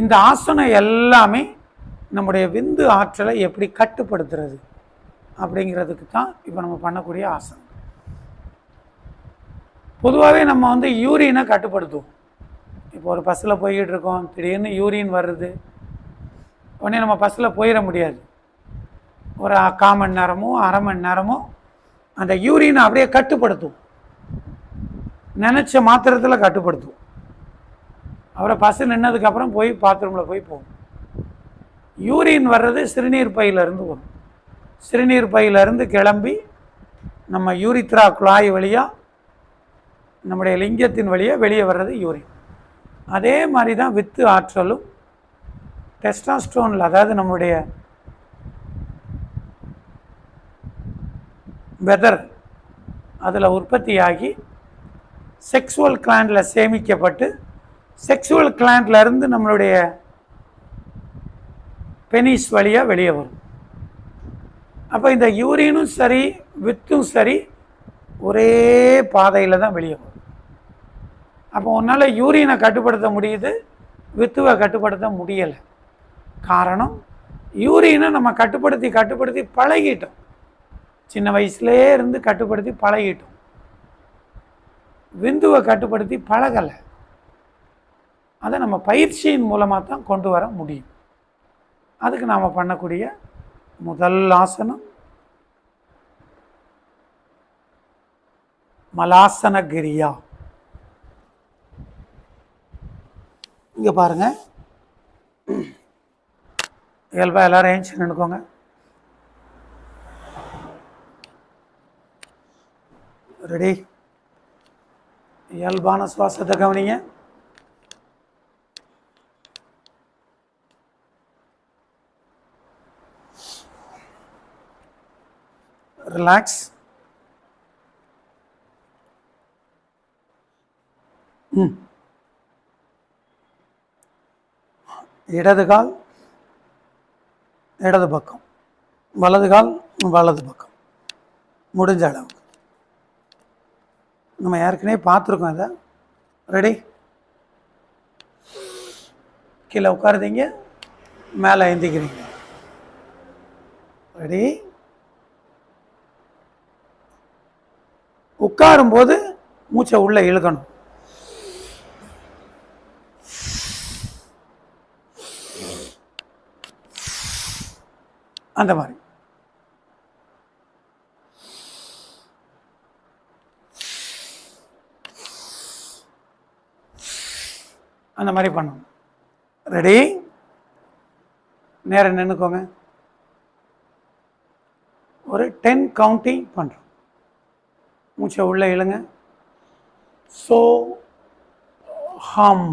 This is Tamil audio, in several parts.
இந்த ஆசனம் எல்லாமே நம்முடைய விந்து ஆற்றலை எப்படி கட்டுப்படுத்துறது அப்படிங்கிறதுக்கு தான் இப்போ நம்ம பண்ணக்கூடிய ஆசனம். பொதுவாகவே நம்ம வந்து யூரியனை கட்டுப்படுத்துவோம். இப்போ ஒரு பஸ்ஸில் போய்கிட்டு இருக்கோம் திடீர்னு யூரின் வருது. உடனே நம்ம பஸ்ஸில் போயிட முடியாது. ஒரு கால் மணி நேரமோ அரை மணி நேரமோ அந்த யூரினை அப்படியே கட்டுப்படுத்தும் நினச்ச மாத்திரத்தில் கட்டுப்படுத்தும் அப்புறம் பஸ்ஸு நின்னதுக்கப்புறம் போய் பாத்ரூமில் போய் போகும் யூரின் வர்றது சிறுநீர் பையிலேருந்து வரும். சிறுநீர் பையிலேருந்து கிளம்பி நம்ம யூரித்ரா குழாய் வழியாக நம்முடைய லிங்கத்தின் வழியாக வெளியே வர்றது யூரின் அதே மாதிரி தான் வித்து ஆற்றலும் டெஸ்டாஸ்டோனில் அதாவது நம்முடைய வெதர் அதில் உற்பத்தியாகி செக்ஸுவல் கிளாண்டில் சேமிக்கப்பட்டு செக்ஸுவல் கிளாண்ட்ல இருந்து நம்மளுடைய பெனிஸ் வழியாக வெளியே வரும். அப்போ இந்த யூரினும் சரி வித்தும் சரி ஒரே பாதையில் தான் வெளியே வரும். அப்போ உன்னால் யூரினை கட்டுப்படுத்த முடியுது வித்துவை கட்டுப்படுத்த முடியலை. காரணம் யூரினை நம்ம கட்டுப்படுத்தி கட்டுப்படுத்தி பழகிட்டோம். சின்ன வயசுலேயே இருந்து கட்டுப்படுத்தி பழகிட்டோம். விந்துவை கட்டுப்படுத்தி பழகலை. அதை நம்ம பயிற்சியின் மூலமாக தான் கொண்டு வர முடியும். அதுக்கு நாம் பண்ணக்கூடிய முதல் ஆசனம் மலாசன கிரியா இங்கே பாருங்க. இயல்பா எல்லோரும் ஏஞ்சி நின்றுக்கோங்க ரெடி. இயல்பான சுவாசத்தை கவனிங்க. ரிலாக்ஸ் ம் இடது கால் இடது பக்கம். வலது கால் வலது பக்கம். முடிஞ்ச அளவுக்கு. நம்ம ஏற்கனவே பார்த்துருக்கோம் இதை. ரெடி கீழே உட்காருதீங்க. மேலே எந்திக்கிறீங்க ரெடி உட்காரும்போது மூச்சை உள்ளே இழுக்கணும். அந்த மாதிரி. அந்த மாதிரி பண்ணணும். ரெடி? நேரம் நின்றுக்கோங்க ஒரு டென் கவுண்டிங் பண்ணுறோம் மூச்சை உள்ளே இழுங்க. ஸோ ஹம்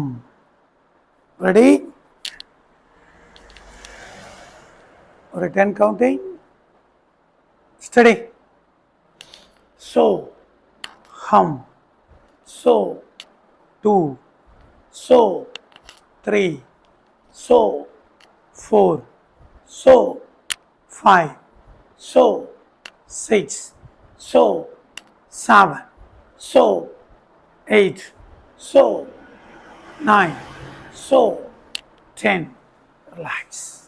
ரெடி ஒரு டென் கவுண்டிங் ஸ்டடி ஸோ ஹம் so two so three so four so five so six so seven, so eight, so nine, so ten. Relax.